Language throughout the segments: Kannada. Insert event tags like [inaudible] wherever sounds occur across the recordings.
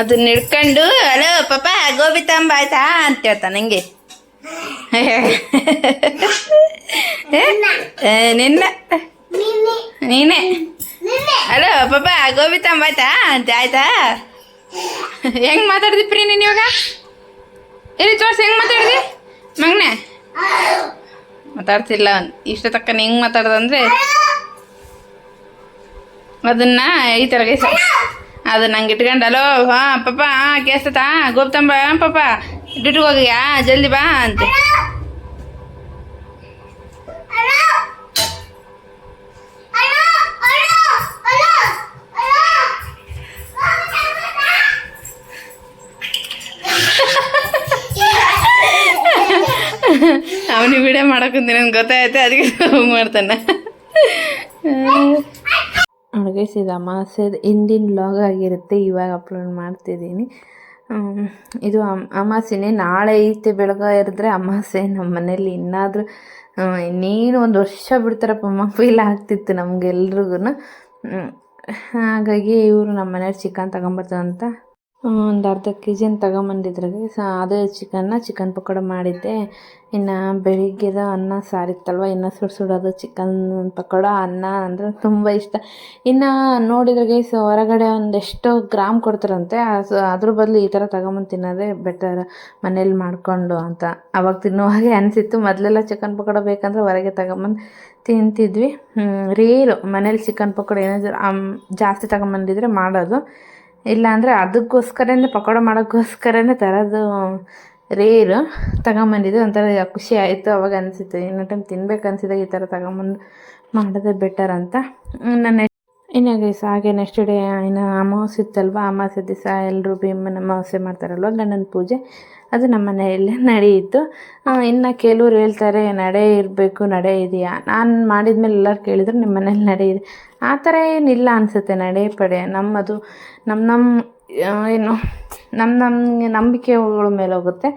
ಅದನ್ನ ಹಿಡ್ಕೊಂಡು ಅಲೋ ಪಾಪ ಗೋಬಿ ತಂಬ ಆಯ್ತಾ? ಅಂತ ಹೇಳ್ತಾನೆ ನಂಗೆ. ನಿನ್ನ. ನೀನೆ. ಅಲೋ ಪಾಪ ಗೋಬಿ ತಂಬ ಆಯ್ತಾ? ಅಂತ ಆಯ್ತಾ? ಹೆಂಗ್ ಮಾತಾಡ್ದಿ ಪ್ರೀ ನೀನು ಇವಾಗ? ಎಲ್ಲಿ ತೋರ್ಸಿ ಹೆಂಗ್ ಮಾತಾಡ್ದಿ? ಮಗ್ನೆ. ಮಾತಾಡ್ತಿಲ್ಲ ಇಷ್ಟ ತಕ್ಕ ಹೆಂಗ್ ಮಾತಾಡ್ದಂದ್ರೆ ಅದನ್ನ ಈ ಥರ ಗೈಸ ನಂಗೆ ಇಟ್ಕೊಂಡು, ಅಲೋ, ಹಾಂ ಪಾಪ ಹಾಂ ಕೇಸ್ತತಾ ಗೋಪ್ತಂಬ ತಂಬ ಪಾಪ ಡ್ಯೂಟಿಗೆ ಹೋಗಿಯಾ? ಜಲ್ದಿ ಬಾ ಅಂತ. ಅವನಿಗೆ ವಿಡಿಯೋ ಮಾಡಕ್ಕಂತೀನಿ ನನ್ಗೆ ಗೊತ್ತಾಯ್ತು, ಅದಕ್ಕೆ ಹೋಗಿ ಮಾಡ್ತಾನೆ. ಅಡುಗೆ ಇದು ಅಮಾವಾಸ್ಯೆ ಹಿಂದಿನ ಲಾಗ್ ಆಗಿರುತ್ತೆ, ಇವಾಗ ಅಪ್ಲೋಡ್ ಮಾಡ್ತಿದ್ದೀನಿ. ಇದು ಅಮ್ ಅಮಾವಾಸ್ಯೆನೇ ನಾಳೆ ಐತೆ, ಬೆಳಗ್ಗೆ ಇರಿದ್ರೆ ಅಮಾವಾಸ್ಯೆ ನಮ್ಮ ಮನೇಲಿ ಇನ್ನಾದರೂ ಇನ್ನೇನು ಒಂದು ವರ್ಷ ಬಿಡ್ತಾರಪ್ಪ ಫೀಲ್ ಆಗ್ತಿತ್ತು ನಮಗೆಲ್ರಿಗೂ ಹಾಗಾಗಿ ಇವರು ನಮ್ಮ ಮನೆಯವ್ರು ಚಿಕನ್ ತಗೊಂಬರ್ತಾರಂತ ಒಂದು ಅರ್ಧ ಕೆ ಜಿನ ತಗೊಂಬಂದಿದ್ರಾಗೆ, ಸ ಅದೇ ಚಿಕನ್ನ ಚಿಕನ್ ಪಕೋಡ ಮಾಡಿದ್ದೆ. ಇನ್ನು ಬೆಳಿಗ್ಗೆದ ಅನ್ನ ಸಾರಿತ್ತಲ್ವ, ಇನ್ನು ಸುಡು ಸುಡೋದು ಚಿಕನ್ ಪಕೋಡ, ಅನ್ನ ಅಂದರೆ ತುಂಬ ಇಷ್ಟ. ಇನ್ನು ನೋಡಿದ್ರಾಗೆ ಸೊ ಹೊರಗಡೆ ಒಂದೆಷ್ಟು ಗ್ರಾಮ್ ಕೊಡ್ತಾರಂತೆ ಅದ್ರ ಬದಲು ಈ ಥರ ತಗೊಂಬಂದು ತಿನ್ನೋದೇ ಬೆಟರ್ ಮನೇಲಿ ಮಾಡಿಕೊಂಡು ಅಂತ. ಅವಾಗ ತಿನ್ನುವಾಗೆ ಅನಿಸಿತ್ತು. ಮೊದಲೆಲ್ಲ ಚಿಕನ್ ಪಕೋಡ ಬೇಕಂದ್ರೆ ಹೊರಗೆ ತಗೊಂಬಂದು ತಿಂತಿದ್ವಿ. ರೇರು ಮನೇಲಿ ಚಿಕನ್ ಪಕೋಡ ಏನಾದರೂ ಜಾಸ್ತಿ ತಗೊಂಬಂದಿದ್ರೆ ಮಾಡೋದು. ಇಲ್ಲ ಅಂದರೆ ಅದಕ್ಕೋಸ್ಕರನೇ, ಪಕೋಡ ಮಾಡೋಕ್ಕೋಸ್ಕರನೇ ತರೋದು ರೇರು ತಗೊಂಬಂದಿದ್ದು ಒಂಥರ ಖುಷಿ ಆಯಿತು ಅವಾಗ ಅನಿಸಿತ್ತು. ಇನ್ನೊಂದು ಟೈಮ್ ತಿನ್ಬೇಕು ಅನಿಸಿದಾಗ ಈ ಥರ ತಗೊಂಬಂದು ಮಾಡೋದೇ ಬೆಟರ್ ಅಂತ. ನನ್ನ ಇನ್ನು ದಿವಸ ಹಾಗೆ ನೆಕ್ಸ್ಟ್ ಡೇ ಇನ್ನು ಅಮಾವಾಸ್ಯೆ ಇತ್ತಲ್ವ? ಅಮಾವಾಸ್ಯೆ ದಿವಸ ಎಲ್ಲರೂ ಭೀಮನ ಅಮಾವಾಸ್ಯೆ ಮಾಡ್ತಾರಲ್ವ ಗಂಡನ ಪೂಜೆ? ಅದು ನಮ್ಮ ಮನೆಯಲ್ಲೇ ನಡೆಯಿತು. ಇನ್ನು ಕೆಲವ್ರು ಹೇಳ್ತಾರೆ, ನಡೆ ಇರಬೇಕು, ನಡೆ ಇದೆಯಾ? ನಾನು ಮಾಡಿದ್ಮೇಲೆ ಎಲ್ಲರೂ ಕೇಳಿದ್ರು ನಿಮ್ಮ ಮನೇಲಿ ನಡೆ ಇದೆ. ಆ ಥರ ಏನಿಲ್ಲ ಅನಿಸುತ್ತೆ, ನಡೆ ಪಡೆ. ನಮ್ಮದು ನಮ್ಮ ನಮ್ಮ ಏನು ನಮ್ಮ ನಮ್ಮ ನಂಬಿಕೆಗಳ ಮೇಲೆ ಹೋಗುತ್ತೆ.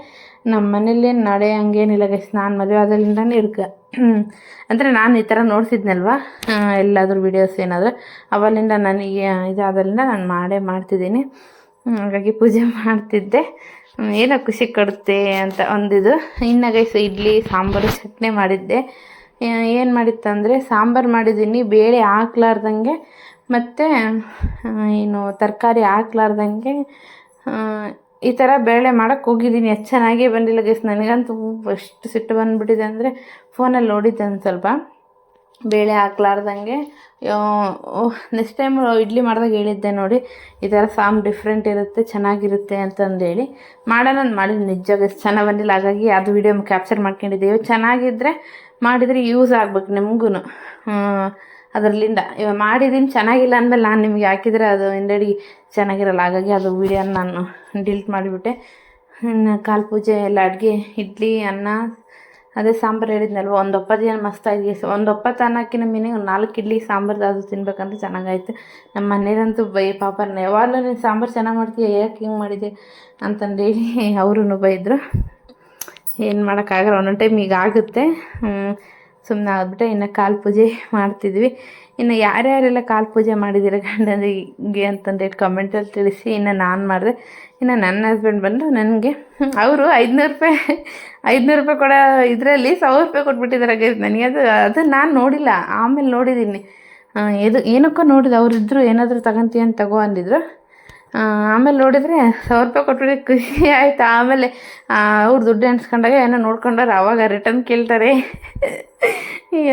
ನಮ್ಮ ಮನೇಲಿ ನಡೆ, ಹಂಗೇನಿಲ್ಲ ಗೈಸ್ ನಾನು ಮದುವೆ ಆದಾಗಿಂದನೇ ಇರ್ಕ. [clears throat] ಅಂದರೆ ನಾನು ಈ ಥರ ನೋಡ್ತಿದ್ನಲ್ವ ಎಲ್ಲಾದರೂ ವೀಡಿಯೋಸ್ ಏನಾದರೂ. ಅವಲಿಂದ ನನಗೆ ಇದಾದ್ರಿಂದ ನಾನು ಮಾಡೇ ಮಾಡ್ತಿದ್ದೀನಿ. ಹಾಗಾಗಿ ಪೂಜೆ [laughs] ಮಾಡ್ತಿದ್ದೆ. ಏನೋ ಖುಷಿ ಕೊಡುತ್ತೆ ಅಂತ ಒಂದಿದು. ಇನ್ನು ಗೈಸ್ ಇಡ್ಲಿ, ಸಾಂಬಾರು ಚಟ್ನಿ ಮಾಡಿದ್ದೆ. ಏನು ಮಾಡಿತ್ತಂದರೆ ಸಾಂಬಾರು ಮಾಡಿದ್ದೀನಿ, ಬೇಳೆ ಹಾಕ್ಲಾರ್ದಂಗೆ, ಮತ್ತು ಏನು ತರಕಾರಿ ಹಾಕ್ಲಾರ್ದಂಗೆ ಈ ಥರ ಬೇಳೆ ಮಾಡೋಕ್ಕೆ ಹೋಗಿದ್ದೀನಿ. ಎಷ್ಟು ಚೆನ್ನಾಗೇ ಬಂದಿಲ್ಲ ಗೈಸ್ ನನಗಂತೂ ಎಷ್ಟು ಸಿಟ್ಟು ಬಂದುಬಿಟ್ಟಿದೆ ಅಂದರೆ ಫೋನಲ್ಲಿ ನೋಡಿದ್ದೆ ಒಂದು ಸ್ವಲ್ಪ. ಬೇಳೆ ಹಾಕ್ಲಾರ್ದಂಗೆ. ನೆಕ್ಸ್ಟ್ ಟೈಮ್ ಇಡ್ಲಿ ಮಾಡಿದಾಗ ಹೇಳಿದ್ದೆ ನೋಡಿ, ಈ ಥರ ಸಾಮ್ ಡಿಫ್ರೆಂಟ್ ಇರುತ್ತೆ, ಚೆನ್ನಾಗಿರುತ್ತೆ ಅಂತಂದೇಳಿ. ಮಾಡೋಣ ಮಾಡಿದ್ದು ನಿಜವಾಗ ಚೆನ್ನಾಗಿ ಬಂದಿಲ್ಲ. ಹಾಗಾಗಿ ಅದು ವಿಡಿಯೋ ಕ್ಯಾಪ್ಚರ್ ಮಾಡ್ಕೊಂಡಿದ್ದೀವಿ. ಚೆನ್ನಾಗಿದ್ದರೆ ಮಾಡಿದರೆ ಯೂಸ್ ಆಗ್ಬೇಕು ನಿಮಗೂ ಅದರಲ್ಲಿಂದ. ಇವಾಗ ಮಾಡಿದ್ದೀನಿ ಚೆನ್ನಾಗಿಲ್ಲ ಅಂದಮೇಲೆ ನಾನು ನಿಮಗೆ ಹಾಕಿದರೆ ಅದು ಹಿಂದಡಿ ಚೆನ್ನಾಗಿರಲ್ಲ. ಹಾಗಾಗಿ ಅದು ವೀಡಿಯೋನ ನಾನು ಡಿಲೀಟ್ ಮಾಡಿಬಿಟ್ಟೆ. ಇನ್ನು ಕಾಲು ಪೂಜೆ ಎಲ್ಲ ಅಡುಗೆ, ಇಡ್ಲಿ, ಅನ್ನ ಅದೇ ಸಾಂಬಾರು ಹೇಳಿದ್ನಲ್ವ, ಒಂದು ಒಪ್ಪತ್ತು ಏನು ಮಸ್ತಾಗಿ ಒಂದು ಒಪ್ಪತ್ತು ಅನ್ನೋಕ್ಕಿಂತ ಮೀನಿಂಗ್ ನಾಲ್ಕು ಇಡ್ಲಿ ಸಾಂಬಾರ್ದು ತಿನ್ಬೇಕಂತ ಚೆನ್ನಾಗಾಯ್ತು. ನಮ್ಮ ಮನೇಲಂತೂ ಬೈ ಪಾಪ ಯಾವಾಗಲೂ ನೀನು ಸಾಂಬಾರು ಚೆನ್ನಾಗಿ ಮಾಡ್ತೀಯ? ಯಾಕೆ ಹಿಂಗೆ ಮಾಡಿದೆ? ಅಂತಂದೇಳಿ ಅವರು ಬೈದರು. ಏನು ಮಾಡೋಕ್ಕಾಗಲ್ಲ, ಒಂದೊಂದು ಟೈಮ್ ಈಗ ಆಗುತ್ತೆ. ಸುಮ್ಮನೆ ಆಗ್ಬಿಟ್ಟೆ ಇನ್ನು ಕಾಲು ಪೂಜೆ [laughs] ಮಾಡ್ತಿದ್ವಿ. ಇನ್ನು ಯಾರ್ಯಾರೆಲ್ಲ ಕಾಲು ಪೂಜೆ ಮಾಡಿದ್ದೀರ ಗಂಡನಿಗೆ ಅಂತಂದೇಳಿ ಕಮೆಂಟಲ್ಲಿ ತಿಳಿಸಿ ಇನ್ನು ನಾನು ಮಾಡಿದೆ. ಇನ್ನು ನನ್ನ ಹಸ್ಬೆಂಡ್ ಬಂದು ನನಗೆ ಅವರು ಐದುನೂರು ರೂಪಾಯಿ ಐದುನೂರು ರೂಪಾಯಿ ಕೊಡೋ ಇದರಲ್ಲಿ ಸಾವಿರ ರೂಪಾಯಿ ಕೊಟ್ಬಿಟ್ಟಿದ್ದಾರೆ ನನಗೆ. ಅದು ಅದು ನಾನು ನೋಡಿಲ್ಲ, ಆಮೇಲೆ ನೋಡಿದ್ದೀನಿ ಇದು ಏನಕ್ಕೋ ನೋಡಿದೆ ಅವರಿದ್ದರು ಏನಾದರೂ ತಗೊಂತೀಯ ಅಂತ ತಗೋ ಅಂದಿದ್ರು. ಆಮೇಲೆ ನೋಡಿದರೆ ಸಾವಿರ ರೂಪಾಯಿ ಕೊಟ್ಬಿಟ್ಟು ಖುಷಿ ಆಯಿತು. ಆಮೇಲೆ ಅವ್ರು ದುಡ್ಡು ಎಣಿಸ್ಕೊಂಡಾಗ ಏನೋ ನೋಡ್ಕೊಂಡ್ರೆ, ಅವಾಗ ರಿಟರ್ನ್ ಕೇಳ್ತಾರೆ.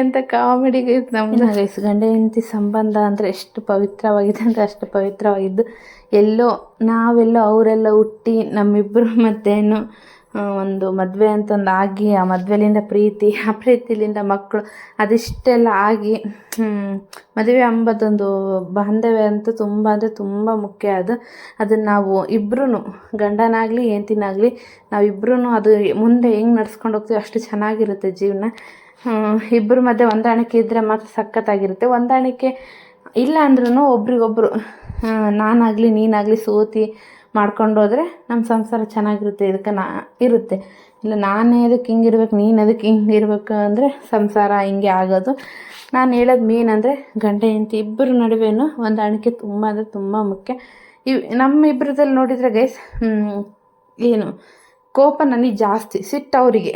ಎಂಥ ಕಾಮಿಡಿ ನಮ್ಮ ನಮ್ಮದು ಗಂಡ ಹೆಂಡತಿ ಸಂಬಂಧ ಅಂದರೆ ಎಷ್ಟು ಪವಿತ್ರವಾಗಿದೆ ಅಂದರೆ ಅಷ್ಟು ಪವಿತ್ರವಾಗಿದ್ದು ಎಲ್ಲೋ, ನಾವೆಲ್ಲೋ ಅವರೆಲ್ಲ ಹುಟ್ಟಿ ನಮ್ಮಿಬ್ಬರು ಮತ್ತೇನು ಒಂದು ಮದುವೆ ಅಂತಂದು ಆಗಿ, ಆ ಮದುವೆಲಿಂದ ಪ್ರೀತಿ, ಆ ಪ್ರೀತಿಲಿಂದ ಮಕ್ಕಳು ಅದಿಷ್ಟೆಲ್ಲ ಆಗಿ ಮದುವೆ ಅಂಬದೊಂದು ಬಾಂಧವ್ಯ ಅಂತೂ ತುಂಬ ಅಂದರೆ ತುಂಬ ಮುಖ್ಯ ಅದು. ಅದನ್ನು ನಾವು ಇಬ್ಬರೂ ಗಂಡನಾಗಲಿ, ಹೆಂಡ್ತಿನಾಗಲಿ ನಾವಿಬ್ಬರೂ ಅದು ಮುಂದೆ ಹೆಂಗೆ ನಡ್ಸ್ಕೊಂಡು ಹೋಗ್ತೀವಿ ಅಷ್ಟು ಚೆನ್ನಾಗಿರುತ್ತೆ ಜೀವನ. ಇಬ್ಬರ ಮಧ್ಯೆ ಹೊಂದಾಣಿಕೆ ಇದ್ದರೆ ಮಾತ್ರ ಸಖತ್ತಾಗಿರುತ್ತೆ. ಹೊಂದಾಣಿಕೆ ಇಲ್ಲ ಅಂದ್ರೂ ಒಬ್ರಿಗೊಬ್ರು ನಾನಾಗಲಿ, ನೀನಾಗಲಿ ಸೋತಿ ಮಾಡ್ಕೊಂಡು ಹೋದರೆ ನಮ್ಮ ಸಂಸಾರ ಚೆನ್ನಾಗಿರುತ್ತೆ, ಇದಕ್ಕೆ ನಾ ಇರುತ್ತೆ. ಇಲ್ಲ, ನಾನೇ ಅದಕ್ಕೆ ಹಿಂಗಿರ್ಬೇಕು ನೀನು ಅದಕ್ಕೆ ಹಿಂಗೆ ಇರಬೇಕು ಅಂದರೆ ಸಂಸಾರ ಹಿಂಗೆ ಆಗೋದು. ನಾನು ಹೇಳೋದು ಮೇನ್ ಅಂದರೆ ಗಂಡ, ಹೆಂಡತಿ ಇಬ್ಬರ ನಡುವೆನೂ ಹೊಂದಾಣಿಕೆ ತುಂಬ ಅಂದರೆ ತುಂಬ ಮುಖ್ಯ. ಇವ್ ನಮ್ಮಿಬ್ಬರದಲ್ಲಿ ನೋಡಿದರೆ ಗೈಸ್ ಏನು, ಕೋಪ ನನಗೆ ಜಾಸ್ತಿ, ಸಿಟ್ಟು ಅವರಿಗೆ.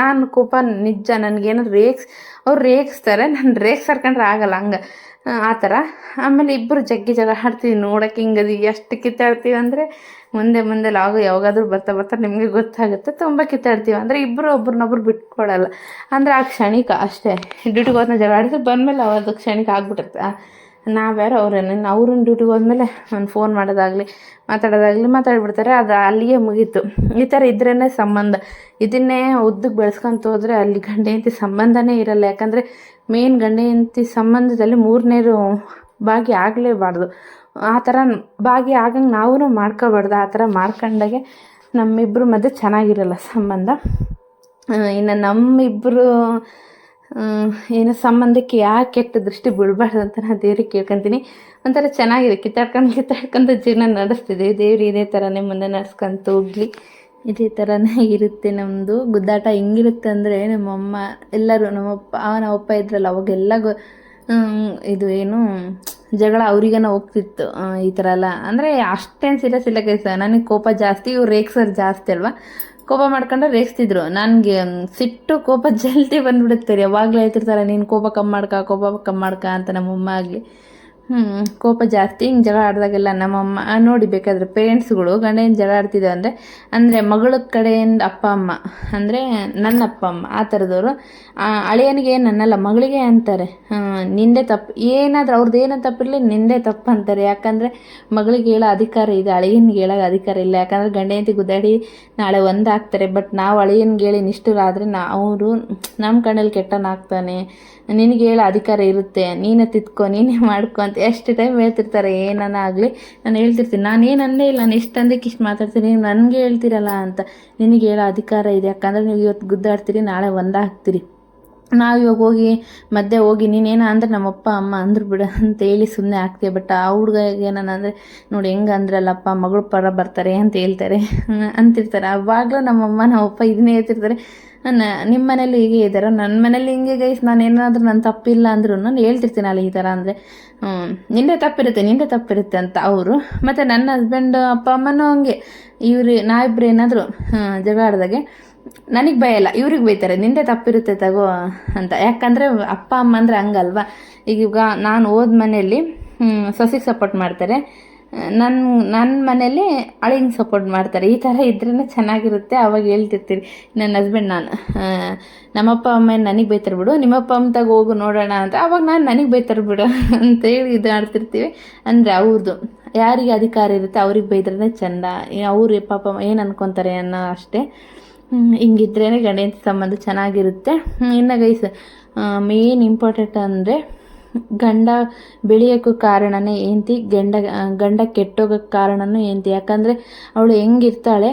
ನಾನು ಕೋಪ ನಿಜ ನನಗೇನು ರೇಗ್ಸ್ ಅವ್ರು ರೇಗಿಸ್ತಾರೆ, ನಾನು ರೇಗ್ಸರ್ಕೊಂಡ್ರೆ ಆಗಲ್ಲ, ಹಂಗೆ. ಆ ಥರ. ಆಮೇಲೆ ಇಬ್ಬರು ಜಗ್ಗಿ ಜಗಳ ಆಡ್ತೀವಿ ನೋಡೋಕೆ ಹಿಂಗದು ಎಷ್ಟು ಕಿತ್ತಾಡ್ತೀವಿ ಅಂದರೆ ಮುಂದೆ ಮುಂದೆ ಲಾಗು ಯಾವಾಗಾದ್ರೂ ಬರ್ತಾ ಬರ್ತಾ ನಿಮಗೆ ಗೊತ್ತಾಗುತ್ತೆ. ತುಂಬ ಕಿತ್ತಾಡ್ತೀವಿ ಅಂದರೆ ಇಬ್ಬರು ಒಬ್ರನ್ನೊಬ್ರು ಬಿಟ್ಕೊಡಲ್ಲ ಅಂದರೆ ಆ ಕ್ಷಣಿಕ ಅಷ್ಟೇ. ಡ್ಯೂಟಿಗೆ ಹೋದ್ನ ಜಗಳ ಆಡಿದ್ರೆ ಬಂದಮೇಲೆ ಅವ್ರದ್ದು ಕ್ಷಣಿಕ ಆಗ್ಬಿಟ್ಟಿರುತ್ತೆ. ನಾವ್ಯಾರು ಅವ್ರೇನು, ಅವ್ರನ್ನ ಡ್ಯೂಟಿಗೆ ಹೋದ್ಮೇಲೆ ಒಂದು ಫೋನ್ ಮಾಡೋದಾಗಲಿ, ಮಾತಾಡೋದಾಗಲಿ ಮಾತಾಡ್ಬಿಡ್ತಾರೆ. ಅದು ಅಲ್ಲಿಯೇ ಮುಗೀತು. ಈ ಥರ ಇದ್ರೇ ಸಂಬಂಧ. ಇದನ್ನೇ ಉದ್ದಕ್ಕೆ ಬೆಳೆಸ್ಕೊಂತ ಹೋದರೆ ಅಲ್ಲಿ ಗಂಡ ಹೆಂಡತಿ ಸಂಬಂಧನೇ ಇರಲ್ಲ. ಯಾಕಂದರೆ ಮೇನ್ ಗಂಡ ಹೆಂಡತಿ ಸಂಬಂಧದಲ್ಲಿ ಮೂರನೇರು ಭಾಗಿ ಆಗಲೇಬಾರ್ದು. ಆ ಥರ ಭಾಗಿ ಆಗಂಗೆ ನಾವೂ ಮಾಡ್ಕೋಬಾರ್ದು. ಆ ಥರ ಮಾಡ್ಕೊಂಡಾಗೆ ನಮ್ಮಿಬ್ಬರ ಮಧ್ಯೆ ಚೆನ್ನಾಗಿರಲ್ಲ ಸಂಬಂಧ. ಇನ್ನು ನಮ್ಮಿಬ್ಬರು ಏನು ಸಂಬಂಧಕ್ಕೆ ಯಾಕೆ ಕೆಟ್ಟ ದೃಷ್ಟಿ ಬೀಳಬಾರ್ದು ಅಂತ ನಾನು ದೇವ್ರಿಗೆ ಕೇಳ್ಕೊತೀನಿ. ಒಂಥರ ಚೆನ್ನಾಗಿದೆ. ಕಿತ್ತಾಡ್ಕೊಂಡು ಕಿತ್ತಾಡ್ಕೊಂಡು ಜೀವನ ನಡೆಸ್ತಿದ್ದೀವಿ ದೇವ್ರು ಇದೇ ಥರನೇ ಮುಂದೆ ನಡೆಸ್ಕೊಂತ ಹೋಗ್ಲಿ. ಇದೇ ಥರನೇ ಇರುತ್ತೆ ನಮ್ಮದು ಗುದ್ದಾಟ ಹೆಂಗಿರುತ್ತೆ ಅಂದರೆ ನಮ್ಮಮ್ಮ ಎಲ್ಲರೂ ನಮ್ಮಪ್ಪ ನಮ್ಮಪ್ಪ ಇದ್ರಲ್ಲ, ಅವಾಗೆಲ್ಲ ಗೊ ಇದು ಏನು, ಜಗಳ ಅವ್ರಿಗೇನೋ ಹೋಗ್ತಿತ್ತು ಈ ಥರ ಎಲ್ಲ. ಅಂದರೆ ಅಷ್ಟೇನು ಸೀರಿಯಸ್ ಇಲ್ಲ ಕೆಲಸ ನನಗೆ ಕೋಪ ಜಾಸ್ತಿ, ಇವ್ರು ರೇಗ್ಸೋರು ಜಾಸ್ತಿ ಅಲ್ವಾ? ಕೋಪ ಮಾಡ್ಕೊಂಡ್ರೆ ರೇಗಿಸ್ತಿದ್ರು. ನನಗೆ ಸಿಟ್ಟು ಕೋಪ ಜಲ್ದಿ ಬಂದ್ಬಿಡುತ್ತೆ ಯಾವಾಗಲೂ ಹೇಳ್ತಿರ್ತಾರೆ, ನೀನು ಕೋಪ ಕಮ್ಮಿ ಮಾಡ್ಕ, ಕೋಪ ಕಮ್ಮಿ ಮಾಡ್ಕ ಅಂತ ನಮ್ಮಮ್ಮ ಆಗಲಿ. ಹ್ಞೂ ಕೋಪ ಜಾಸ್ತಿ, ಹಿಂಗೆ ಜಗಳ ಆಡಿದಾಗೆಲ್ಲ ನಮ್ಮಮ್ಮ ನೋಡಿ ಬೇಕಾದ್ರೆ ಪೇರೆಂಟ್ಸ್ಗಳು ಗಂಡನ ಜಗಳ ಆಡ್ತಿದ್ದೆ ಅಂದರೆ ಅಂದರೆ ಮಗಳ ಕಡೆಯಿಂದ ಅಪ್ಪ, ಅಮ್ಮ, ಅಂದರೆ ನನ್ನ ಅಪ್ಪ, ಅಮ್ಮ, ಆ ಥರದವರು ಅಳಿಯನಿಗೆ ನನ್ನಲ್ಲ, ಮಗಳಿಗೆ ಅಂತಾರೆ. ನಿಂದೆ ತಪ್ಪು, ಏನಾದರೂ ಅವ್ರದ್ದು ಏನೋ ತಪ್ಪಿರಲಿ, ನಿಂದೆ ತಪ್ಪು ಅಂತಾರೆ. ಯಾಕಂದರೆ ಮಗಳಿಗೆ ಹೇಳೋ ಅಧಿಕಾರ ಇದೆ ಅಳಿಯನ್ಗೆ ಹೇಳೋ ಅಧಿಕಾರ ಇಲ್ಲ. ಯಾಕಂದರೆ ಗಂಡ ಹೆಂಡತಿ ಗುದ್ದಾಡಿ ನಾಳೆ ಒಂದಾಗ್ತಾರೆ ಬಟ್ ನಾವು ಅಳಿಯನಿಗೆ ಹೇಳಿ ನಿಷ್ಠುರಾದರೆ ನಾ, ಅವರು ನಮ್ಮ ಕಣ್ಣಲ್ಲಿ ಕೆಟ್ಟನಾಗ್ತಾನೆ ನಿನಗೆ ಹೇಳೋ ಅಧಿಕಾರ ಇರುತ್ತೆ, ನೀನೇ ತಿದ್ಕೊ, ನೀನೇ ಮಾಡ್ಕೊ ಅಂತ ಎಷ್ಟು ಟೈಮ್ ಹೇಳ್ತಿರ್ತಾರೆ, ಏನನ್ನ ಆಗಲಿ, ನಾನು ಹೇಳ್ತಿರ್ತೀನಿ. ನಾನು ಏನು ಇಲ್ಲ, ನಾನು ಎಷ್ಟು ಅಂದಕ್ಕೆ ಇಷ್ಟು ಮಾತಾಡ್ತೀನಿ ನೀವು ನನಗೆ ಹೇಳ್ತಿರಲ್ಲ ಅಂತ. ನಿನಗೆ ಹೇಳೋ ಅಧಿಕಾರ ಇದೆ, ಯಾಕಂದರೆ ನೀವು ಇವತ್ತು ಗುದ್ದಾಡ್ತೀರಿ, ನಾಳೆ ಒಂದಾಗ್ತೀರಿ. ನಾವು ಇವಾಗ ಹೋಗಿ, ಮಧ್ಯೆ ಹೋಗಿ ನೀನೇನ ಅಂದ್ರೆ ನಮ್ಮಪ್ಪ ಅಮ್ಮ ಅಂದ್ರು ಬಿಡು ಅಂತ ಹೇಳಿ ಸುಮ್ಮನೆ ಆಗ್ತೀವಿ ಬಟ್ ಆ ಹುಡುಗ ಅಂದರೆ, ನೋಡಿ, ಹೆಂಗೆ ಅಂದ್ರಲ್ಲಪ್ಪ ಮಗಳು ಪರ ಬರ್ತಾರೆ ಅಂತ ಹೇಳ್ತಾರೆ. ಅಂತಿರ್ತಾರೆ. ಅವಾಗಲೂ ನಮ್ಮಮ್ಮ, ನಮ್ಮಪ್ಪ ಇದನ್ನೇ ಹೇಳ್ತಿರ್ತಾರೆ. ನಿಮ್ಮ ಮನೇಲಿ ಹೀಗೆ ಇದ್ದಾರೋ ನನ್ನ ಮನೇಲಿ ಹಿಂಗೆ ಗೈಸ್ ನಾನು ಏನಾದರೂ ನನ್ನ ತಪ್ಪಿಲ್ಲ ಅಂದ್ರು ನಾನು ಹೇಳ್ತಿರ್ತೀನಿ ಅಲ್ಲಿ ಈ ಥರ ಅಂದರೆ. ನಿಂದೆ ತಪ್ಪಿರುತ್ತೆ ನಿಂದೆ ತಪ್ಪಿರುತ್ತೆ ಅಂತ ಅವರು. ಮತ್ತು ನನ್ನ ಹಸ್ಬೆಂಡ್ ಅಪ್ಪ, ಅಮ್ಮನೂ ಹಂಗೆ. ಇವ್ರು, ನಾವಿಬ್ರು ಏನಾದರೂ ಜಗಳ ಆಡಿದಾಗೆ ನನಗೆ ಭಯ ಇವ್ರಿಗೆ ಬೈತಾರೆ, ನಿಂದೆ ತಪ್ಪಿರುತ್ತೆ ತಗೋ ಅಂತ. ಯಾಕಂದರೆ ಅಪ್ಪ, ಅಮ್ಮ ಅಂದರೆ ಹಂಗಲ್ವಾ? ಈಗ ನಾನು ಹೋದ ಮನೆಯಲ್ಲಿ ಸೊಸಿಗೆ ಸಪೋರ್ಟ್ ಮಾಡ್ತಾರೆ. ನನ್ನ ನನ್ನ ಮನೇಲಿ ಅಳಿಂಗೆ ಸಪೋರ್ಟ್ ಮಾಡ್ತಾರೆ. ಈ ಥರ ಇದ್ರೇ ಚೆನ್ನಾಗಿರುತ್ತೆ. ಅವಾಗ ಹೇಳ್ತಿರ್ತೀರಿ ನನ್ನ ಹಸ್ಬೆಂಡ್ ನಾನು ನಮ್ಮಪ್ಪ, ಅಮ್ಮ ನನಗೆ ಬೈತಾರೆ ಬಿಡು. ನಿಮ್ಮಪ್ಪ ಅಮ್ಮ ತಗೋ ಹೋಗು ನೋಡೋಣ ಅಂತ. ಅವಾಗ ನಾನು ನನಗೆ ಬೈತಾರೆ ಬಿಡು [laughs] ಅಂತೇಳಿ ಇದು ಮಾಡ್ತಿರ್ತೀವಿ ಅಂದರೆ ಅವ್ರದ್ದು ಯಾರಿಗೆ ಅಧಿಕಾರ ಇರುತ್ತೆ ಅವ್ರಿಗೆ ಬೈದ್ರೇ ಚಂದ. ಅವ್ರು ಪಾಪ ಏನು ಅನ್ಕೊತಾರೆ ಅನ್ನೋ ಅಷ್ಟೇ. ಹಿಂಗಿದ್ರೇ ಗಂಡ ಸಂಬಂಧ ಚೆನ್ನಾಗಿರುತ್ತೆ. ಇನ್ನು ಗೈಸ್ ಮೇನ್ ಇಂಪಾರ್ಟೆಂಟ್ ಅಂದರೆ ಗಂಡ ಬೆಳೆಯೋಕ್ಕೂ ಕಾರಣನೇ ಹೆಂಡ್ತಿ, ಗಂಡ ಗಂಡ ಕೆಟ್ಟೋಗಕ್ಕೆ ಕಾರಣನೂ ಹೆಂಡ್ತಿ. ಯಾಕಂದರೆ ಅವಳು ಹೆಂಗಿರ್ತಾಳೆ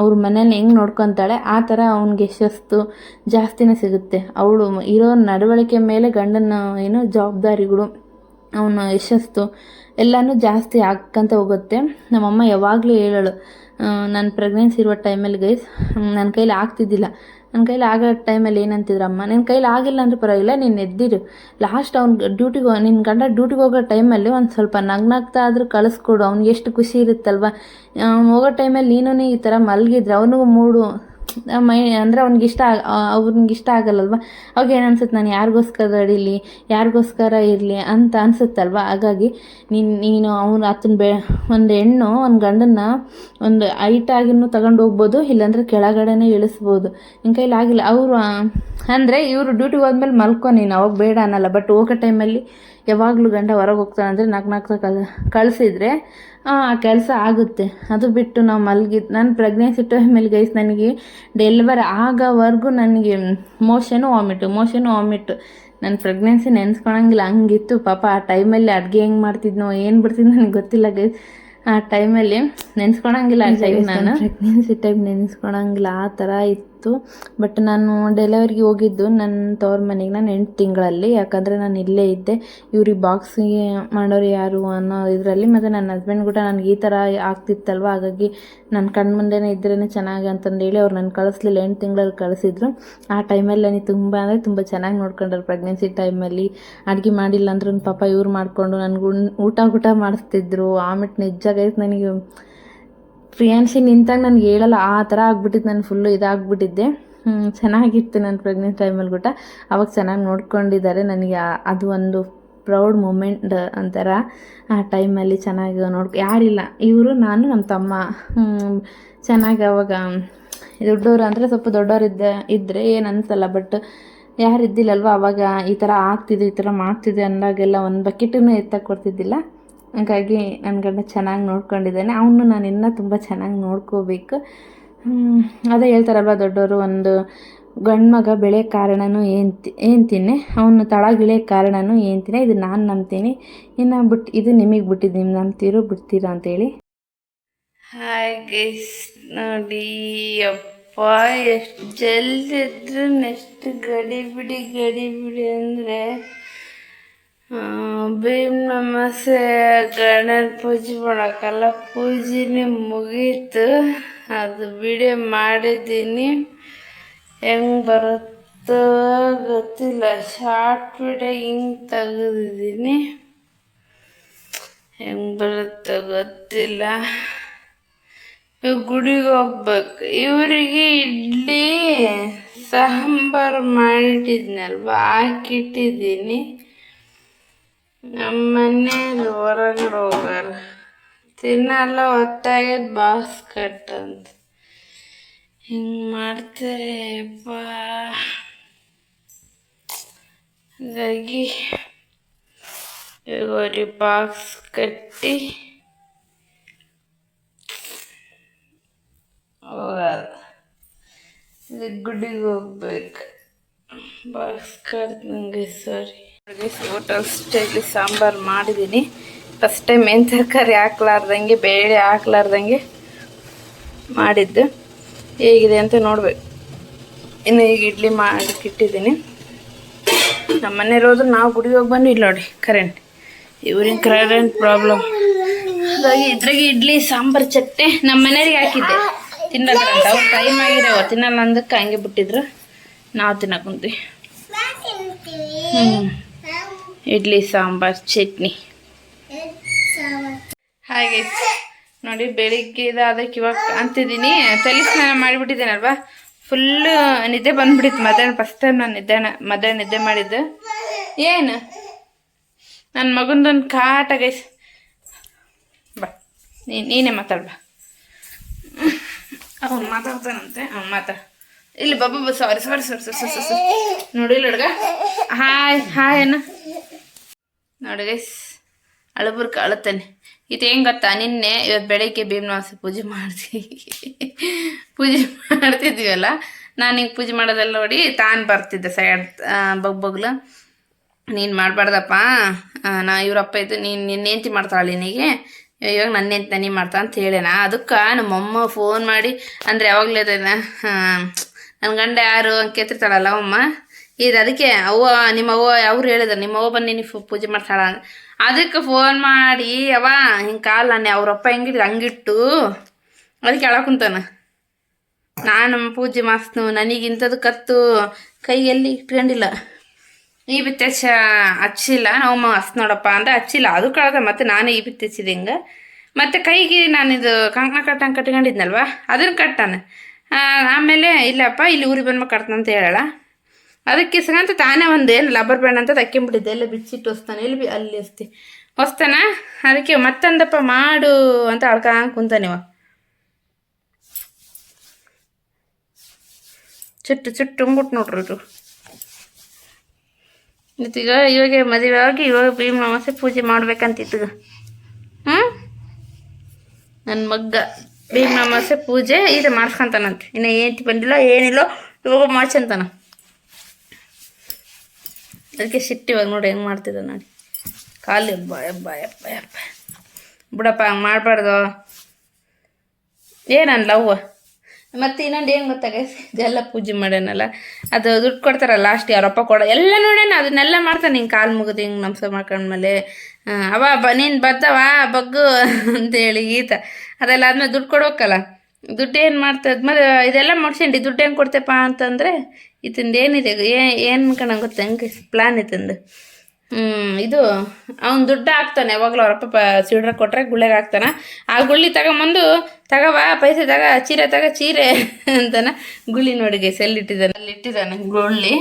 ಅವ್ರ ಮನೇಲಿ ಹೆಂಗೆ ನೋಡ್ಕೊತಾಳೆ, ಆ ಥರ ಅವ್ನಿಗೆ ಯಶಸ್ಸು ಜಾಸ್ತಿನೇ ಸಿಗುತ್ತೆ. ಅವಳು ಇರೋ ನಡವಳಿಕೆ ಮೇಲೆ ಗಂಡನ ಏನು ಜವಾಬ್ದಾರಿಗಳು, ಅವನ ಯಶಸ್ಸು ಎಲ್ಲನೂ ಜಾಸ್ತಿ ಆಗ್ಕಂತ ಹೋಗುತ್ತೆ. ನಮ್ಮಮ್ಮ ಯಾವಾಗಲೂ ಹೇಳೋಳು ನಾನು ಪ್ರೆಗ್ನೆನ್ಸಿ ಇರುವ ಟೈಮಲ್ಲಿ ಗೈಸ್ ನನ್ನ ಕೈಲಿ ಆಗ್ತಿದ್ದಿಲ್ಲ. ನನ್ನ ಕೈಲಿ ಆಗೋ ಟೈಮಲ್ಲಿ ಏನಂತಿದ್ರಮ್ಮ ನಿನ್ನ ಕೈಲಿ ಆಗಿಲ್ಲ ಅಂದ್ರೆ ಪರವಾಗಿಲ್ಲ, ನೀನು ಎದ್ದಿರು. ಲಾಸ್ಟ್ ಅವ್ನು ಡ್ಯೂಟಿಗೆ ನಿನ್ನ ಗಂಡ ಡ್ಯೂಟಿಗೆ ಹೋಗೋ ಟೈಮಲ್ಲಿ ಒಂದು ಸ್ವಲ್ಪ ನಗ್ನಾಗ್ತಾ ಆದರೂ ಕಳಿಸ್ಕೊಡು, ಅವ್ನಿಗೆ ಎಷ್ಟು ಖುಷಿ ಇರುತ್ತಲ್ವ? ಅವ್ನು ಹೋಗೋ ಟೈಮಲ್ಲಿ ನೀನು ಈ ಥರ ಮಲಗಿದ್ರೆ, ಅವನಿಗೂ ಮೂಡು. ಮೈ, ಅಂದರೆ ಅವ್ನಿಗೆ ಇಷ್ಟ ಅವ್ರಿಗೆ ಇಷ್ಟ ಆಗಲ್ಲಲ್ವ? ಅವಾಗ ಏನು ಅನ್ಸುತ್ತೆ ನಾನು ಯಾರಿಗೋಸ್ಕರ ಅಡಿಲಿ ಯಾರಿಗೋಸ್ಕರ ಇರಲಿ ಅಂತ ಅನಿಸುತ್ತಲ್ವ? ಹಾಗಾಗಿ ನೀನು ನೀನು ಅವನು ಆತನ ಬೆ, ಒಂದು ಹೆಣ್ಣು, ಒಂದು ಗಂಡನ್ನ ಒಂದು ಹೈಟಾಗಿನೂ ತಗೊಂಡು ಹೋಗ್ಬೋದು, ಇಲ್ಲಾಂದ್ರೆ ಕೆಳಗಡೆನೇ ಇಳಿಸ್ಬೋದು. ನಿನ್ನ ಕೈಲಿ ಆಗಿಲ್ಲ. ಅವರು ಅಂದರೆ ಇವರು ಡ್ಯೂಟಿಗೆ ಹೋದ್ಮೇಲೆ ಮಲ್ಕೊ ನೀನು, ಅವಾಗ ಬೇಡ ಅನ್ನಲ್ಲ. ಬಟ್ ಹೋಗೋ ಟೈಮಲ್ಲಿ ಯಾವಾಗಲೂ ಗಂಡ ಹೊರಗೆ ಹೋಗ್ತಾನೆ ಅಂದರೆ ನಾಲ್ಕು ನಾಲ್ಕು ಕಲ್ ಕಳಿಸಿದ್ರೆ ಆ ಕೆಲಸ ಆಗುತ್ತೆ. ಅದು ಬಿಟ್ಟು ನಾವು ಮಲಗಿ ನಾನು ಪ್ರೆಗ್ನೆನ್ಸಿ ಟೈಮಲ್ಲಿ ಗೈಸ್ ನನಗೆ ಡೆಲಿವರ್ ಆಗೋವರೆಗೂ ನನಗೆ ಮೋಷನು ವಾಮಿಟು ಮೋಷನು ವಾಮಿಟು ನನ್ನ ಪ್ರೆಗ್ನೆನ್ಸಿ ನೆನೆಸ್ಕೊಳಂಗಿಲ್ಲ. ಹಂಗಿತ್ತು. ಪಾಪ ಆ ಟೈಮಲ್ಲಿ ಅಡುಗೆ ಹೆಂಗೆ ಮಾಡ್ತಿದ್ನೋ ಏನು ಬಿಡ್ತಿದ್ನೋ ನನಗೆ ಗೊತ್ತಿಲ್ಲ ಗೈಸ್ ಆ ಟೈಮಲ್ಲಿ ನೆನೆಸ್ಕೊಳಂಗಿಲ್ಲ ಆ ಟೈಮ್ ನಾನು ಪ್ರೆಗ್ನೆನ್ಸಿ ಟೈಮ್ ನೆನೆಸ್ಕೊಳಂಗಿಲ್ಲ. ಆ ಥರ ಇತ್ತು. ಇತ್ತು. ಬಟ್ ನಾನು ಡೆಲಿವರಿಗೆ ಹೋಗಿದ್ದು ನನ್ನ ತವ್ರ ಮನೆಗೆ ನಾನು ಎಂಟು ತಿಂಗಳಲ್ಲಿ. ಯಾಕಂದರೆ ನಾನು ಇಲ್ಲೇ ಇದ್ದೆ. ಇವ್ರಿಗೆ ಬಾಕ್ಸಿಗೆ ಮಾಡೋರು ಯಾರು ಅನ್ನೋ ಇದರಲ್ಲಿ ಮತ್ತು ನನ್ನ ಹಸ್ಬೆಂಡ್ ಕೂಡ ನನಗೆ ಈ ಥರ ಆಗ್ತಿತ್ತಲ್ವ? ಹಾಗಾಗಿ ನನ್ನ ಕಣ್ಣು ಮುಂದೆನೇ ಇದ್ರೇ ಚೆನ್ನಾಗಿ ಅಂತಂದೇಳಿ ಅವ್ರು ನನ್ನ ಕಳಿಸ್ಲಿಲ್ಲ. ಎಂಟು ತಿಂಗಳಲ್ಲಿ ಕಳಿಸಿದ್ರು. ಆ ಟೈಮಲ್ಲಿ ನನಗೆ ತುಂಬ ಅಂದರೆ ತುಂಬ ಚೆನ್ನಾಗಿ ನೋಡ್ಕೊಂಡ್ರು ಪ್ರೆಗ್ನೆನ್ಸಿ ಟೈಮಲ್ಲಿ ಅಡುಗೆ ಮಾಡಿಲ್ಲ ಅಂದ್ರೂ ಪಾಪ ಇವ್ರು ಮಾಡಿಕೊಂಡು ನನಗೆ ಊಟ ಊಟ ಮಾಡಿಸ್ತಿದ್ರು. ಆಮೇಲೆ ನಿಜ ಗೈಸ್ ನನಗೆ ಪ್ರಿಯಾನ್ಸಿ ನಿಂತಾಗ ನನಗೆ ಹೇಳಲ್ಲ, ಆ ಥರ ಆಗ್ಬಿಟ್ಟಿದ್ದು ನಾನು ಫುಲ್ಲು ಇದಾಗ್ಬಿಟ್ಟಿದ್ದೆ. ಚೆನ್ನಾಗಿತ್ತು ನನ್ನ ಪ್ರೆಗ್ನೆಂಟ್ ಟೈಮಲ್ಲಿ ಕೂಡ ಅವಾಗ ಚೆನ್ನಾಗಿ ನೋಡ್ಕೊಂಡಿದ್ದಾರೆ ನನಗೆ ಅದು ಒಂದು ಪ್ರೌಡ್ ಮೂಮೆಂಟ್ ಒಂಥರ ಆ ಟೈಮಲ್ಲಿ ಚೆನ್ನಾಗಿ ನೋಡ್ ಯಾರಿಲ್ಲ, ಇವರು, ನಾನು ನಮ್ಮ ತಮ್ಮ. ಚೆನ್ನಾಗಿ ಅವಾಗ ದೊಡ್ಡವರು ಅಂದರೆ ಸ್ವಲ್ಪ ದೊಡ್ಡವ್ರು ಇದ್ದ ಇದ್ದರೆ ಏನು ಅನಿಸಲ್ಲ ಬಟ್ ಯಾರು ಇದ್ದಿಲ್ಲಲ್ವ ಅವಾಗ ಈ ಥರ ಆಗ್ತಿದೆ, ಈ ಥರ ಮಾಡ್ತಿದೆ ಅಂದಾಗೆಲ್ಲ ಒಂದು ಬಕೆಟನ್ನು ಎತ್ತಕ್ಕೆ ಕೊಡ್ತಿದ್ದಿಲ್ಲ. ಹಾಗಾಗಿ ನನ್ನ ಗಂಡ ಚೆನ್ನಾಗಿ ನೋಡ್ಕೊಂಡಿದ್ದಾನೆ. ಅವನು ನಾನು ಇನ್ನೂ ತುಂಬ ಚೆನ್ನಾಗಿ ನೋಡ್ಕೋಬೇಕು. ಅದೇ ಹೇಳ್ತಾರಲ್ವ ದೊಡ್ಡವರು ಒಂದು ಗಂಡು ಮಗ ಬೆಳೆ ಕಾರಣನೂ ಏನ್ತಿ ಏನ್ತೀನಿ ಅವನು ತಳಗಿಳಿಯೋ ಕಾರಣನೂ ಏನ್ತಿನೇ ಇದು ನಾನು ನಂಬ್ತೀನಿ. ಇನ್ನು ಬಿಟ್ಟು ಇದು ನಿಮಗೆ ಬಿಟ್ಟಿದ್ದು ನಿಮ್ಗೆ ನಂಬ್ತೀರೋ ಬಿಡ್ತೀರೋ ಅಂತೇಳಿ. ಹಾಯ್ ಗೈಸ್ ನೋಡಿ ಅಪ್ಪ ಎಷ್ಟು ಜಲ್ದಿ ಇದ್ರು ನೆಕ್ಸ್ಟ್ ಗಡಿ ಬಿಡಿ ಗಡಿ ಅಂದರೆ ಭೀಮ್ ನಮಸ್ತೆ. ಗಣನ ಪೂಜೆ ಮಾಡೋಕ್ಕಲ್ಲ. ಪೂಜೆನೇ ಮುಗೀತು. ಅದು ವಿಡಿಯೋ ಮಾಡಿದ್ದೀನಿ. ಹೆಂಗೆ ಬರುತ್ತೋ ಗೊತ್ತಿಲ್ಲ. ಶಾರ್ಟ್ ವಿಡಿಯೋ ಹಿಂಗೆ ತೆಗೆದಿದ್ದೀನಿ. ಹೆಂಗೆ ಬರುತ್ತೋ ಗೊತ್ತಿಲ್ಲ. ಗುಡಿಗೆ ಹೋಗ್ಬೇಕು. ಇವರಿಗೆ ಇಡ್ಲಿ ಸಾಂಬಾರು ಮಾಡಿಟ್ಟಿದ್ನಲ್ವ ಹಾಕಿಟ್ಟಿದ್ದೀನಿ. ನಮ್ಮ ಮನೇಲಿ ಹೊರಗಡೆ ಹೋಗಾರ. ತಿನ್ನಲ್ಲ ಹೊತ್ತಾಗ್ಯದ ಬಾಸ್ ಕಟ್ ಅಂತ ಹಿಂಗೆ ಮಾಡ್ತಾರೆ ಅಪ್ಪ ಹಾಗಾಗಿ ಬಾಕ್ಸ್ ಕಟ್ಟಿ ಹೋಗೋದು ಇದು ಗುಡಿಗೆ ಹೋಗ್ಬೇಕು. ಬಾಕ್ಸ್ ಕಟ್ದಂಗೆ ಸಾರಿ ಹೋಟೆಲ್ ಸ್ಟೈಲಿ ಸಾಂಬಾರು ಮಾಡಿದ್ದೀನಿ. ಫಸ್ಟ್ ಟೈಮ್ ಏನು ತರಕಾರಿ ಹಾಕ್ಲಾರ್ದಂಗೆ, ಬೇಳೆ ಹಾಕ್ಲಾರ್ದಂಗೆ ಮಾಡಿದ್ದು. ಹೇಗಿದೆ ಅಂತ ನೋಡ್ಬೇಕು. ಇನ್ನು ಈಗ ಇಡ್ಲಿ ಮಾಡಿಕ್ಕಿಟ್ಟಿದ್ದೀನಿ ನಮ್ಮ ಮನೆಯವ್ರು ನಾವು ಗುಡಿಗೆ ಹೋಗಿ ಬಂದು ಇಲ್ಲಿ ನೋಡಿ ಕರೆಂಟ್. ಇವ್ರಿನ ಕರೆಂಟ್ ಪ್ರಾಬ್ಲಮ್ ಹಾಗಾಗಿ ಇದ್ರಾಗೆ ಇಡ್ಲಿ, ಸಾಂಬಾರು, ಚಟ್ನಿ ನಮ್ಮ ಮನೆಯವ್ರಿಗೆ ಹಾಕಿದ್ದೆ. ತಿನ್ನಲ್ಲ ಅವ್ರು ಟೈಮ್ ಆಗಿದಾವ ತಿನ್ನಲ್ಲ ಅಂದಕ್ಕೆ ಹಂಗೆ ಬಿಟ್ಟಿದ್ರು. ನಾವು ತಿನ್ನಕ್ಕೆ ಕುಂತೀವಿ. ಹ್ಞೂ ಇಡ್ಲಿ ಸಾಂಬಾರು, ಚಟ್ನಿ. ಹಾಗೆ ನೋಡಿ ಬೆಳಿಗ್ಗೆ ಅದಕ್ಕೆ ಇವಾಗ ಅಂತಿದ್ದೀನಿ. ತಲೆ ಸ್ನಾನ ಮಾಡಿಬಿಟ್ಟಿದ್ದೇನಲ್ವಾ? ಫುಲ್ಲು ನಿದ್ದೆ ಬಂದ್ಬಿಟ್ಟಿತ್ತು. ಮಧ್ಯಾಹ್ನ ಫಸ್ಟ್ ಟೈಮ್ ನಾನು ನಿದ್ದೆ ಮಧ್ಯಾಹ್ನ ನಿದ್ದೆ ಮಾಡಿದ್ದು. ಏನು? ನನ್ನ ಮಗಂದೊಂದು ಕಾಟ ಗೈಸ್ ಬಾ, ನೀ ನೀನೇ ಮಾತಾಡ್ಬಾ. ಅವನು ಮಾತಾಡ್ತಾನಂತೆ, ಅವ್ನು ಮಾತಾಡ ಇಲ್ಲಿ ಬಾಬಾ ಸಾರಿ ಸಾರಿ ಸಾರಿ ಸಾರಿ ಸಾರಿ ಸಾರಿ ನೋಡಿ ನೋಡಿಲ್ಲ ಹುಡುಗ ಹಾಯ್ ಹಾಯ್ ಅಣ್ಣ. ನೋಡಿ ಗೈಸ್ ಅಳಬುರ್ಕ ಅಳುತ್ತಾನೆ ಇದು ಹೆಂಗೆ ಗೊತ್ತಾ, ನಿನ್ನೆ ಇವತ್ತು ಬೆಳಗ್ಗೆ ಭೀಮನಾಸ ಪೂಜೆ ಮಾಡ್ತೀವಿ ಪೂಜೆ ಮಾಡ್ತಿದ್ವಲ್ಲ, ನಾನು ಹಿಂಗೆ ಪೂಜೆ ಮಾಡೋದೆಲ್ಲ ನೋಡಿ ತಾನು ಬರ್ತಿದ್ದೆ ಸೈಡ್ ಬಗ್ ಬಗ್ಲು. ನೀನು ಮಾಡಬಾರ್ದಪ್ಪ ನಾ ಇವರಪ್ಪ ಇದು ನೀನು ನಿನ್ನ ಹೆಂಡ್ತಿ ಮಾಡ್ತಾಳೆ ನಿನಗೆ? ಇವಾಗ ನನ್ನ ಹೆಂಡ್ತಿ ನನಗೆ ಮಾಡ್ತಾ ಅಂತ ಹೇಳೇನ? ಅದಕ್ಕೆ ನಮ್ಮಮ್ಮ ಫೋನ್ ಮಾಡಿ, ಅಂದರೆ ಯಾವಾಗಲೇ ನನ್ನ ಗಂಡ ಯಾರು ಅಂತ ಕೇತಿರ್ತಾಳಲ್ಲ ಅಮ್ಮ? ಇದು ಅದಕ್ಕೆ ಅವ್ವ, ನಿಮ್ಮ ಅವ್ವ, ಅವ್ರು ಹೇಳಿದ್ರು, ನಿಮ್ಮ ಅವ್ವ ಬಂದು ನೀನು ಪೂಜೆ ಮಾಡ್ತಾಳ ಅದಕ್ಕೆ ಫೋನ್ ಮಾಡಿ ಅವ ಹಿಂಗೆ ಕಾಲ ನಾನು ಅವ್ರಪ್ಪ ಹೆಂಗಿದ್ರು, ಹಂಗಿಟ್ಟು ಅದಕ್ಕೆ ಹೇಳಕ್ ಕುಂತಾನ? ನಾನು ಪೂಜೆ ಮಾಸ್ನು ನನಗಿಂಥದ್ದು ಕತ್ತು, ಕೈಯಲ್ಲಿ ಇಟ್ಕೊಂಡಿಲ್ಲ. ಈ ಬಿತ್ತಿ ಹಚ್ಚ, ಹಚ್ಚಿಲ್ಲ, ನಾವು ಹಸ್ ನೋಡಪ್ಪ ಅಂತ ಹಚ್ಚಿಲ್ಲ. ಅದು ಕಳೆದ, ಮತ್ತೆ ನಾನು ಈ ಬಿತ್ತಿ ಹಚ್ಚಿದೆ ಹಿಂಗೆ. ಮತ್ತು ಕೈಗೆ ನಾನಿದು ಕಂಕಣ ಕಟ್ಟಂಗೆ ಕಟ್ಕೊಂಡಿದ್ನಲ್ವ, ಅದನ್ನು ಕಟ್ಟಾನೆ. ಆಮೇಲೆ, ಇಲ್ಲಪ್ಪ, ಇಲ್ಲಿ ಊರಿಗೆ ಬಂದ್ಮೇಲೆ ಕಟ್ತಂತ ಹೇಳಲ್ಲ. ಅದಕ್ಕೆ ಇಸ್ಕಂತ ತಾನೇ ಒಂದು ಏನು ಲಬ್ಬರ್ ಬ್ಯಾಂಡ್ ಅಂತ ತಕ್ಕೊಂಬಿಟ್ಟಿದ್ದೆ. ಎಲ್ಲ ಬಿಚ್ಚಿಟ್ಟು ಹೊಸ್ತಾನೆ, ಎಲ್ಲಿ ಬಿ ಅಲ್ಲಿ ಹೊಸ್ತಿ ಹೊಸ್ತಾನ? ಅದಕ್ಕೆ ಮತ್ತೊಂದಪ್ಪ ಮಾಡು ಅಂತ ಅಳ್ಕೊಂಡ್ ಕುಂತಾನಿವ ಚುಟ್ಟು ಚುಟ್ಟು ಅಂದ್ಬಿಟ್ಟು ನೋಡ್ರಿ ಇದು ಮತ್ತೀಗ ಇವಾಗ ಮದುವೆ ಆಗಿ ಇವಾಗ ಭೀಮ ಅಮಾವಾಸ್ಯೆ ಪೂಜೆ ಮಾಡ್ಬೇಕಂತಿತ್ತು. ಹ್ಞೂ ನನ್ನ ಮಗ್ಗ ಭೀಮ ಅಮಾವಾಸ್ಯೆ ಪೂಜೆ ಇದು ಮಾಡ್ಸ್ಕೊಂತಾನಂತೆ. ಇನ್ನು ಏನಂತ ಬಂದಿಲ್ಲ, ಏನಿಲ್ಲ, ಇವಾಗ ಮಾಡ್ಸಂತಾನ ಅದಕ್ಕೆ ಸಿಟ್ಟು ಇವಾಗ ನೋಡಿ ಹೆಂಗೆ ಮಾಡ್ತಿದ್ದ ನೋಡಿ. ಕಾಲು ಎಬ್ಬ ಎಬ್ಬ ಎಬ್ಬ ಎಬ್ಬ. ಬಿಡಪ್ಪ, ಹಂಗೆ ಮಾಡಬಾರ್ದು. ಏನಲ್ಲ ಅವ್ವ ಮತ್ತು ಇನ್ನೊಂದು ಏನು ಗೊತ್ತಾ guys? ಇದೆಲ್ಲ ಪೂಜೆ ಮಾಡ್ಯಾನಲ್ಲ. ಅದು ದುಡ್ಡು ಕೊಡ್ತಾರಲ್ಲ ಲಾಸ್ಟ್ ಯಾರಪ್ಪ ಕೊಡ ಎಲ್ಲ ನೋಡೇನ ಅದನ್ನೆಲ್ಲ ಮಾಡ್ತಾನೆ. ಹಿಂಗೆ ಕಾಲು ಮುಗಿದು ಹಿಂಗೆ ನಮಸ ಮಾಡ್ಕೊಂಡ್ಮೇಲೆ. ಅವ ಬ, ನೀನು ಬದ್ದವ? ಬಗ್ಗು ಅಂತೇಳಿ ಈತ. ಅದೆಲ್ಲ ಆದಮೇಲೆ ದುಡ್ಡು ಕೊಡೋಕ್ಕಲ್ಲ ದುಡ್ಡು ಏನು ಮಾಡ್ತದ ಮೇಲೆ ಇದೆಲ್ಲ ಮಾಡ್ಸ್ಕೊಂಡು ದುಡ್ಡು ಹೆಂಗೆ ಕೊಡ್ತೇಪ್ಪ ಅಂತಂದರೆ ಇತಂದು ಏನಿದೆ ಏನು ಕಣ ಗೊತ್ತ ಹೆಂಗೆ? ಪ್ಲ್ಯಾನ್ ಇತ್ತಂದು ಹ್ಮ್, ಇದು ಅವ್ನು ದುಡ್ಡು ಹಾಕ್ತಾನೆ, ಯಾವಾಗಲೂ ಅವರಪ್ಪ ಅಪ್ಪ ಸಿಡ್ರ ಕೊಟ್ರೆ ಗುಳ್ಳೆಗೆ ಹಾಕ್ತಾನ. ಆ ಗುಳ್ಳಿ ತಗೊಂಬಂದು ತಗವ ಪೈಸೆ ತಗ, ಚೀರೆ ತಗ, ಚೀರೆ ಅಂತಾನೆ ಗುಳ್ಳಿ ನೋಡಿಗೆ ಸೆಲ್ಲಿಟ್ಟಿದ್ದಾನೆ. ಅಲ್ಲಿಟ್ಟಿದ್ದಾನೆ ಗುಳ್ಳಿ.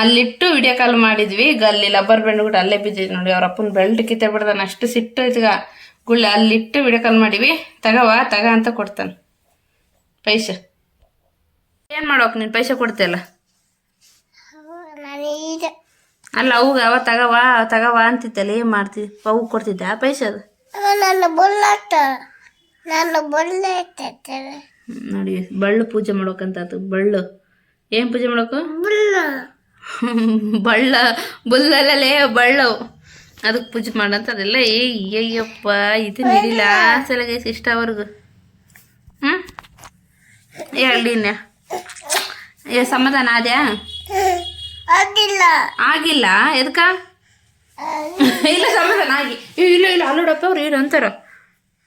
ಅಲ್ಲಿಟ್ಟು ವಿಡಿಯೋ ಕಾಲ್ ಮಾಡಿದ್ವಿ. ಈಗ ಅಲ್ಲಿ ಲಬ್ಬರ್ ಬೆಂಡ್ ಕೂಡ ಅಲ್ಲೇ ಬಿದ್ದಿದ್ವಿ ನೋಡಿ, ಅವ್ರ ಅಪ್ಪನ ಬೆಲ್ಟ್ ಕಿತ್ತೆ ಬಿಡ್ದಾನೆ. ಅಷ್ಟು ಸಿಟ್ಟು ಇದ್ಗ ಗುಳ್ಳಿ, ಅಲ್ಲಿಟ್ಟು ವಿಡಿಯೋ ಕಾಲ್ ಮಾಡಿವಿ. ತಗವ ತಗ ಅಂತ ಕೊಡ್ತಾನೆ. ಪೈಸೆ. ಏನು ಮಾಡೋಕೆ ನೀನು? ಪೈಸೆ ಕೊಡ್ತೀಯಲ್ಲ ಅಲ್ಲ? ಅವಾಗ ಅವ ತಗವ ತಗವಾ ಅಂತಿತ್ತಲ್ಲ ಏನ್ ಮಾಡ್ತಿ? ಅವು ಕೊಡ್ತಿದ್ದ ಪೈಸೆ ಅದು? ನೋಡಿ ಬಳ್ಳು ಪೂಜೆ ಮಾಡ್ಬೇಕಂತ ಆತು ಬಳ್ಳು. ಏನು ಪೂಜೆ ಮಾಡೋಕು [laughs] ಬಳ್ಳ. ಬುಲ್ಲಲ್ಲೇ ಬಳ್ಳು. ಅದಕ್ಕೆ ಪೂಜೆ ಮಾಡಂತ ಅದೆಲ್ಲ ಏ ಅಯ್ಯಪ್ಪ ಇದು ನಡಿಲ್ಲ ಸಲಗ ಇಷ್ಟವರೆಗೂ ಹ್ಞೂ ಹೇಳಿ ಏ ಸಮಾಧಾನ ಆದ್ಯಾ? ಆಗಿಲ್ಲ. ಆಗಿಲ್ಲ? ಎದಕ್ಕ ಇಲ್ಲ ಸಮಾಧಾನ ಆಗಿ. ಇಲ್ಲ ಇಲ್ಲ ಅಲ್ಲೋಡಪ್ಪ ಅವ್ರು ಏನು ಅಂತಾರ?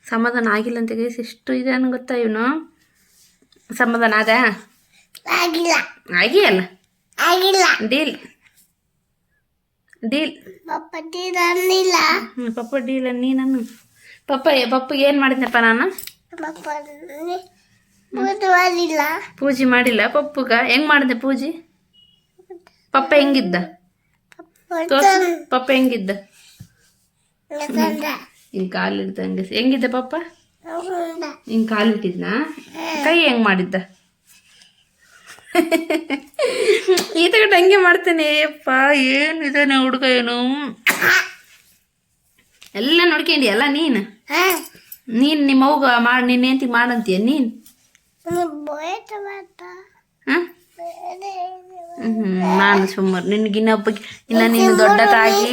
ಸಮಾಧಾನ ಆಗಿಲ್ಲ ಅಂತ ಗೈಸ್ ಎಷ್ಟು ಇದೆ ಅನ್ ಗೊತ್ತಾ ಇವನು? ಸಮಾಧಾನ ಆದ ಆಗಿಲ್ಲ. ಆಗಿ ಅಲ್ಲ ಆಗಿಲ್ಲ. ಡೀಲ್. ಡೀಲ್. ಪಪ್ಪ ಡೀಲ್ ಅನ್ನಿಲ್ಲ. ಪಪ್ಪ ಡೀಲ್ ನೀನನ್ನು ಪಪ್ಪ ಪಪ್ಪಗೆ ಏನು ಮಾಡಿದ್ನಪ್ಪ ನಾನು? ಪಪ್ಪ ಪೂಜೆ ಮಾಡಿಲ್ಲ. ಪಪ್ಪುಗ ಹೆಂಗ್ ಮಾಡಿದೆ ಪೂಜೆ? ಪಪ್ಪ ಹೆಂಗಿದ್ದ? ಪಪ್ಪ ಹೆಂಗಿದ್ದ? ಹಿಂಗೆ ಕಾಲಿಡ್ದಂಗೆ ಹೆಂಗಿದ್ದ ಪಪ್ಪ? ಕಾಲು ಇಟ್ಟಿದ ಕೈ ಹೆಂಗ್ ಮಾಡಿದ್ದ? ಈ ತಗೊಂಡು ಹಂಗೆ ಮಾಡ್ತೇನೆ. ಅಪ್ಪ ಏನು ಇದಾನೆ ಹುಡುಗ ಏನು? ಎಲ್ಲ ನೋಡ್ಕೊಂಡಿ ಅಲ್ಲ ನೀನು? ನೀನು ನಿಮ್ಮ ಅವ್ಗ ಮಾಡಿ ನಿನ್ನ ಹೆಂಡತಿ ಮಾಡಂತೀಯ ನೀನು? ನಾನು ಸುಮ್ಮನೆ ನಿನ್ಗೆ ಇನ್ನೊಬ್ಬ ಇನ್ನ ನೀನು ದೊಡ್ಡ ತಾಗಿ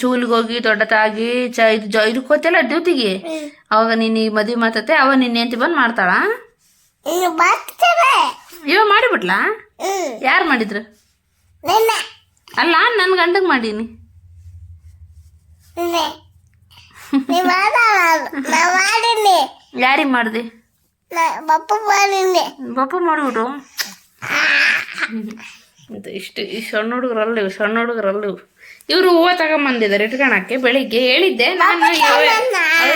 ಚೂಲಿಗೆ ಹೋಗಿ ದೊಡ್ಡ ತಾಗಿ ಚ ಇದು ಜ ಇದಕ್ಕೆ ಹೋಗ್ತಿಲ್ಲ ಡ್ಯೂಟಿಗೆ? ಅವಾಗ ನೀನು ಈ ಮದುವೆ ಮಾತತ್ತೆ ಅವ ನಿನ್ನ ಹೆಂಡತಿ ಬಂದು ಮಾಡ್ತಾಳ? ಇವ ಮಾಡಿಬಿಟ್ಲಾ? ಯಾರು ಮಾಡಿದ್ರು? ಅಲ್ಲ ನನ್ನ ಗಂಡಗೆ ಮಾಡೀನಿ. ಯಾರಿಗೆ ಮಾಡಿದೆ? ಬಪ್ಪ [laughs] ಅಂತ ಇಷ್ಟು ಈ ಸಣ್ಣ ಹುಡುಗರಲ್ಲ ಸಣ್ಣ ಹುಡುಗರಲ್ಲ. ಇವು ಇವರು ಹೂವು ತಗೊಂಬಂದಿದ್ದಾರೆ ಇಟ್ಕೊಳಕ್ಕೆ ಬೆಳಿಗ್ಗೆ. ಹೇಳಿದ್ದೆ ನಾನು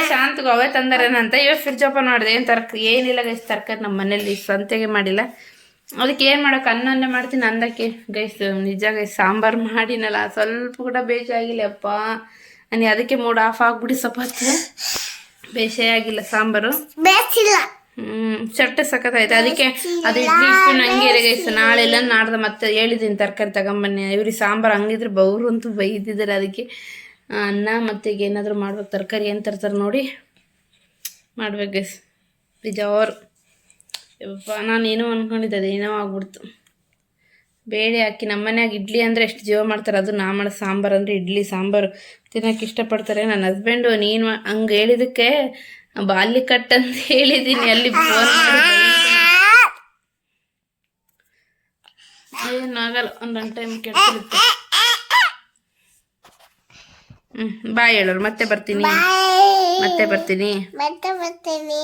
ಶಾಂತಗೂ ಅವೇ ತಂದರೇನಂತ. ಇವಾಗ ಫ್ರಿಜ್ ಓಪನ್ ಮಾಡಿದೆ. ಏನು ತರ್ಕ ಏನಿಲ್ಲ ಗೈಸ್ ತರಕಾರಿ ನಮ್ಮ ಮನೇಲಿ ಸಂತೆಗೆ ಮಾಡಿಲ್ಲ. ಅದಕ್ಕೆ ಏನು ಮಾಡೋಕೆ? ಅನ್ನನೇ ಮಾಡ್ತೀನಿ ಅಂದಕ್ಕೆ. ಗೈಸ್ ನಿಜ ಗೈಸ್ ಸಾಂಬಾರು ಮಾಡಿನಲ್ಲ. ಸ್ವಲ್ಪ ಕೂಡ ಬೇಜಾಗಿಲ್ಲ ಅಪ್ಪ. ನಾನು ಅದಕ್ಕೆ ಮೂಡ್ ಆಫ್ ಆಗ್ಬಿಡಿ ಸ್ವಲ್ಪ ಬೇಸೇ ಆಗಿಲ್ಲ ಸಾಂಬಾರು. ಬೇಸಿಲ್ಲ. ಹ್ಮ್ ಸಖತ್ ಆಯ್ತು ಅದಕ್ಕೆ ಅದು ಇಡ್ಲಿ ಇಟ್ಟು ನಂಗೆ ಗೈಸ್ ನಾಳೆ ಇಲ್ಲ ನಾಡ್ದ ಮತ್ತೆ ಹೇಳಿದ್ದೀನಿ ತರಕಾರಿ ತಗೊಂಬನ್ನಿ. ಇವ್ರಿಗೆ ಸಾಂಬಾರು ಹಂಗಿದ್ರೆ ಬೌರು ಅಂತೂ ಬೈದಿದ್ದಾರೆ ಅದಕ್ಕೆ. ಅನ್ನ ಮತ್ತೆ ಈಗ ಏನಾದರೂ ಮಾಡ್ಬೇಕು. ತರಕಾರಿ ಏನು ತರ್ತಾರೆ ನೋಡಿ. ಮಾಡ್ಬೇಕು ಗೈಸ್ ಬಿಜಾವ್ರು ನಾನು ಏನೋ ಅನ್ಕೊಂಡಿದ್ದೆ ಅದೇನೋ ಆಗ್ಬಿಡ್ತು. ಬೇಳೆ ಹಾಕಿ ನಮ್ಮ ಮನ್ಯಾಗ ಇಡ್ಲಿ ಅಂದರೆ ಎಷ್ಟು ಜೀವ ಮಾಡ್ತಾರೆ. ಅದು ನಾ ಮಾಡೋ ಸಾಂಬಾರು ಅಂದರೆ ಇಡ್ಲಿ ಸಾಂಬಾರು. ತಿನ್ನೋಕೆ ಇಷ್ಟಪಡ್ತಾರೆ. ನನ್ನ ಹಸ್ಬೆಂಡು ನೀನು ಹಂಗೆ ಹೇಳಿದ್ದಕ್ಕೆ ಬಾಲ್ಯ ಕಟ್ ಅಂತ ಹೇಳಿದೀನಿ ಅಲ್ಲಿ ಫೋನ್ ಏನಾಗಲ್ಲ ಒಂದೊಂದು ಟೈಮ್ ಕೆಟ್ಟಿರುತ್ತೆ ಹ್ಮ್ ಬಾಯ್ ಹೇಳೋರು ಮತ್ತೆ ಬರ್ತೀನಿ. ಮತ್ತೆ ಬರ್ತೀನಿ. ಮತ್ತೆ ಬರ್ತೀನಿ.